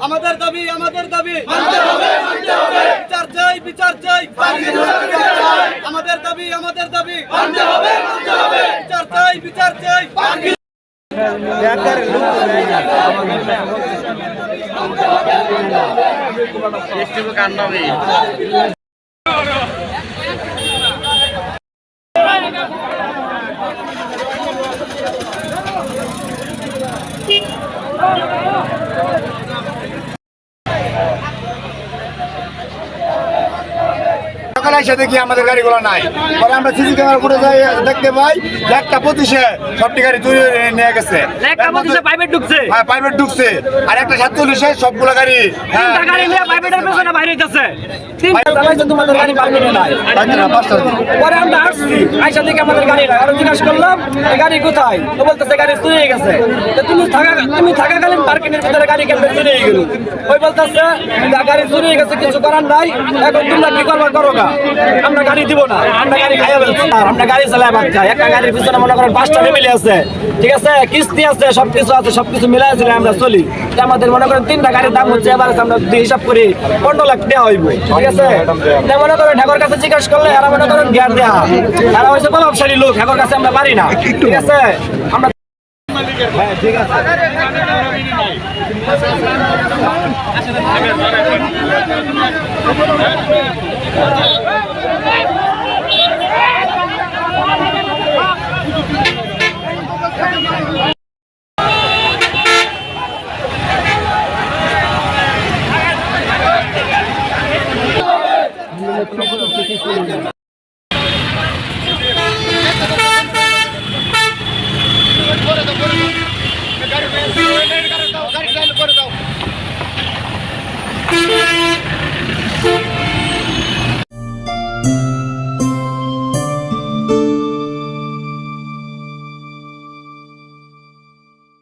আমাদের দাবি আমাদের দাবি। বিচার চাই বিচার চাই। আমাদের দাবি আমাদের দাবি। বিচার চাই বিচার চাই। সকালে এসে দেখি আমাদের গাড়িগুলো নাই। পরে আমরা সিসি ক্যামেরা ফুটে যাই দেখতে পাই একটা পঁচিশে সবটি গাড়ি চুরি নিয়ে গেছে। হ্যাঁ প্রাইভেট ঢুকছে। আর একটা সাতচল্লিশে সবগুলো গাড়ি হ্যাঁ। পরে আমরা আসছি আইসা থেকে আমাদের গাড়ি নাই। আরও জিজ্ঞাসা করলাম গাড়ি কোথায়? বলতেছে গাড়ি চুরি গেছে। পাঁচটা আছে, ঠিক আছে? কিস্তি আছে আছে, সবকিছু আমরা চলি। আমাদের মনে করেন তিনটা গাড়ির দাম হচ্ছে, এবার আমরা হিসাব করি, পনেরো লাখ দেওয়া হইব, ঠিক আছে? মনে করেন ঢাকার কাছে জিজ্ঞাসা করলে এরা মনে করেন জ্ঞান দেওয়া এরা হচ্ছে প্রভাবশালী লোক কাছে আমরা পারি না, ঠিক আছে? আমরা হ্যাঁ ঠিক আছে।